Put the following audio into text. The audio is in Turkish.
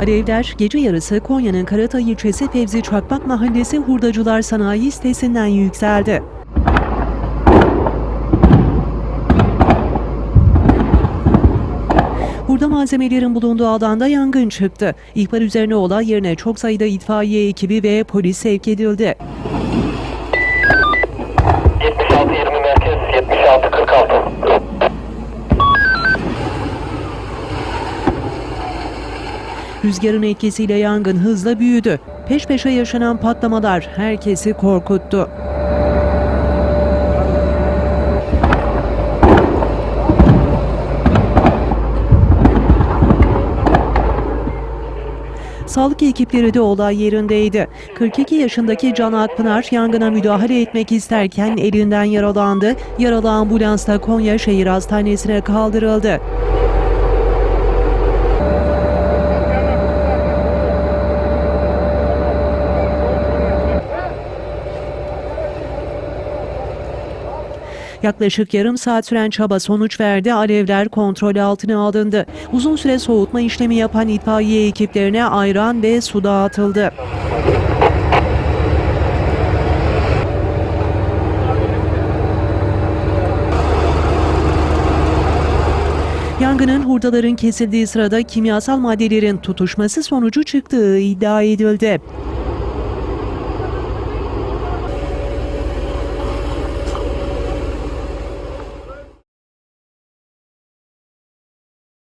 Alevler gece yarısı Konya'nın Karatay ilçesi Fevzi Çakmak Mahallesi Hurdacılar Sanayi sitesinden yükseldi. Hurda malzemelerin bulunduğu alanda yangın çıktı. İhbar üzerine olay yerine çok sayıda itfaiye ekibi ve polis sevk edildi. Rüzgarın etkisiyle yangın hızla büyüdü. Peş peşe yaşanan patlamalar herkesi korkuttu. Sağlık ekipleri de olay yerindeydi. 42 yaşındaki Can Akpınar yangına müdahale etmek isterken elinden yaralandı. Yaralı ambulansla Konya Şehir Hastanesi'ne kaldırıldı. Yaklaşık yarım saat süren çaba sonuç verdi. Alevler kontrol altına alındı. Uzun süre soğutma işlemi yapan itfaiye ekiplerine ayran ve su dağıtıldı. Yangının hurdaların kesildiği sırada kimyasal maddelerin tutuşması sonucu çıktığı iddia edildi.